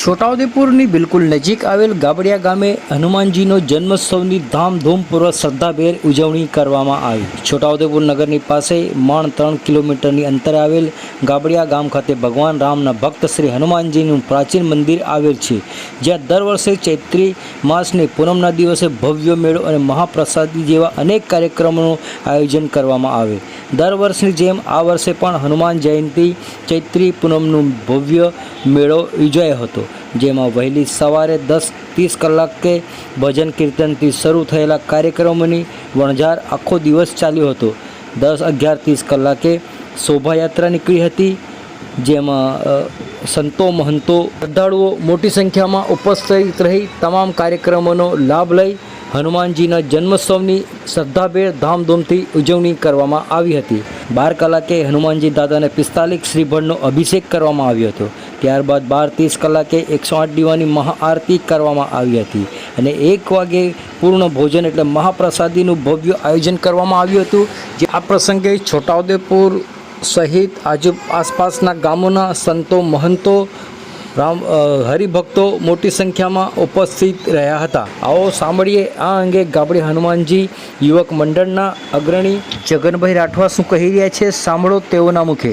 છોટાઉદેપુરની બિલકુલ નજીક આવેલ ગાબડિયા ગામે હનુમાનજીનો જન્મોત્સવની ધામધૂમપૂર્વક શ્રદ્ધાભેર ઉજવણી કરવામાં આવી. છોટાઉદેપુર નગરની પાસે માણ ત્રણ કિલોમીટરની અંતરે આવેલ ગાબડિયા ગામ ખાતે ભગવાન રામના ભક્ત શ્રી હનુમાનજીનું પ્રાચીન મંદિર આવેલ છે, જ્યાં દર વર્ષે ચૈત્રી માસની પૂનમના દિવસે ભવ્ય મેળો અને મહાપ્રસાદી જેવા અનેક કાર્યક્રમોનું આયોજન કરવામાં આવે. દર વર્ષની જેમ આ વર્ષે પણ હનુમાન જયંતિ ચૈત્રી પૂનમનું ભવ્ય મેળો યોજાયો હતો. જેમાં વહેલી સવારે દસ ત્રીસ કલાકે ભજન કીર્તનથી શરૂ થયેલા કાર્યક્રમોની વણઝાર આખો દિવસ ચાલ્યો હતો. દસ અગિયાર ત્રીસ કલાકે શોભાયાત્રા નીકળી હતી, જેમાં સંતો, મહંતો, શ્રદ્ધાળુઓ મોટી સંખ્યામાં ઉપસ્થિત રહી તમામ કાર્યક્રમોનો લાભ લઈ હનુમાનજીના જન્મોત્સવની શ્રદ્ધાભેર ધામધૂમથી ઉજવણી કરવામાં આવી હતી. બાર કલાકે હનુમાનજી દાદાને પિસ્તાલીસ શ્રીભળનો અભિષેક કરવામાં આવ્યો હતો. ત્યારબાદ બાર ત્રીસ કલાકે એકસો આઠ દીવાની મહાઆરતી કરવામાં આવી હતી અને એક વાગે પૂર્ણ ભોજન એટલે મહાપ્રસાદીનું ભવ્ય આયોજન કરવામાં આવ્યું હતું. જે આ પ્રસંગે છોટાઉદેપુર સહિત આજુ આસપાસના ગામોના સંતો, મહંતો રામ હરિભક્તો મોટી સંખ્યામાં ઉપસ્થિત રહ્યા હતા. આવો સાંભળીએ આ અંગે ગાબડી હનુમાનજી યુવક મંડળના અગ્રણી જગનભાઈ રાઠવા શું કહી રહ્યા છે, સાંભળો તેઓના મુખે.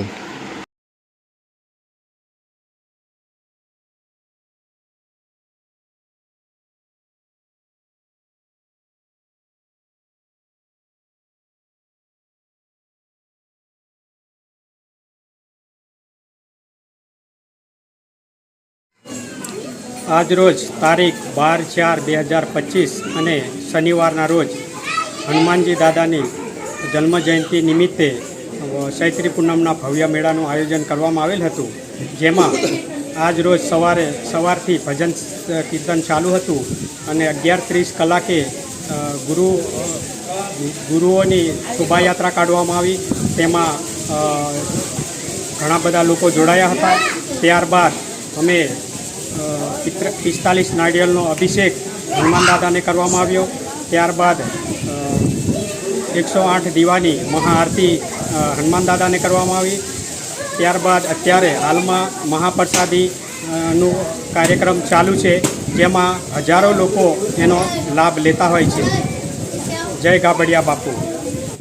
આજ રોજ તારીખ બાર ચાર બે હજાર પચીસ અને શનિવારના રોજ હનુમાનજી દાદાની જન્મજયંતિ નિમિત્તે ચૈત્રી પૂનમના ભવ્ય મેળાનું આયોજન કરવામાં આવેલ હતું. જેમાં આજ રોજ સવારે સવારથી ભજન કીર્તન ચાલુ હતું અને અગિયાર ત્રીસ કલાકે ગુરુ ગુરુઓની શોભાયાત્રા કાઢવામાં આવી. તેમાં ઘણા બધા લોકો જોડાયા હતા. ત્યારબાદ અમે પિસ્તાલીસ નાળિયેરનો અભિષેક હનુમાન દાદાને કરવામાં આવ્યો. ત્યારબાદ એકસો આઠ દીવાની મહાઆરતી હનુમાન દાદાને કરવામાં આવી. ત્યારબાદ અત્યારે હાલમાં મહાપ્રસાદી નું કાર્યક્રમ ચાલુ છે, જેમાં હજારો લોકો એનો લાભ લેતા હોય છે. જય ગાબડિયા બાપુ.